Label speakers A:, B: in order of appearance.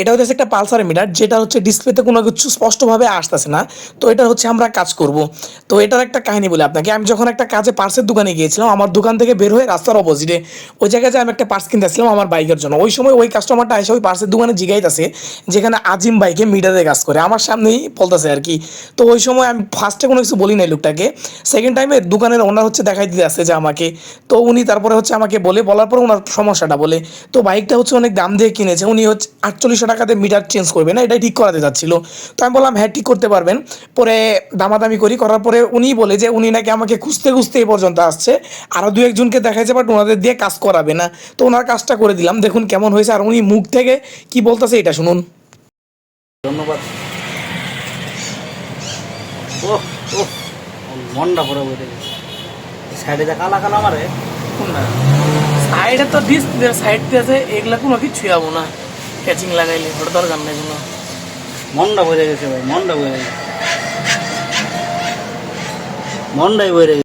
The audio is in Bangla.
A: এটা হচ্ছে একটা পালসার মিটার যেটা হচ্ছে ডিসপ্লেতে কোনো কিছু স্পষ্টভাবে আসতেছে না। তো এটা হচ্ছে আমরা কাজ করব। তো এটার একটা কাহিনী বলি আপনাকে। আমি যখন একটা কাজে পার্সের দোকানে গিয়েছিলাম, আমার দোকান থেকে বের হয়ে রাস্তার অপোজিটে ওই জায়গায় আমি একটা পার্স কিনতে আসছিলাম আমার বাইকের জন্য, ওই সময় ওই কাস্টমারটা এসে ওই পার্সের দোকানে জিগাইতেছে, যেখানে আজিম বাইকে মিটারে কাজ করে। আমার সামনেই বলতেছে আর কি। তো ওই সময় আমি ফার্স্টে কোনো কিছু বলি নাই লোকটাকে। সেকেন্ড টাইমে দোকানের ওনার হচ্ছে দেখাই দিতে আসছে যে আমাকে। তো উনি তারপরে হচ্ছে আমাকে বলে, বলার পর ওনার সমস্যাটা বলে। তো বাইকটা হচ্ছে অনেক দাম দিয়ে কিনেছে। উনি হচ্ছে আটচল্লিশশো টাকাতে মিটার চেঞ্জ করবে না এটাই ঠিক করাতে যাচ্ছিল তো আমি বললাম হ্যাঁ ঠিক করতে পারবেন। পরে দামাদামি করি করার পরে উনি বলে যে উনি নাকি আমাকে খুঁজতে খুঁজতে এই পর্যন্ত আসছে। আরও দু একজনকে দেখাইছে বাট ওনাদের দিয়ে কাজ করাবে না। তো ওনার কাজটা করে দিলাম দেখুন কেমন হয়েছে। আর উনি মুখ থেকে কি বলতেছে এটা শুনুন।
B: ধন্যবাদ। ও ও মনটা পরে বলে সাইডে যা কালা কালা মারে
C: সাইডে তো ডিসপ্লে সাইড দিয়ে আছে এগুলা কোনো কিছু যাব না। ক্যাচিং লাগাইলে ওটা দরকার নেই কোনো।
B: মনটা বলে গেছে ভাই, মনটা বলে গেছে। মনটাই গেছে।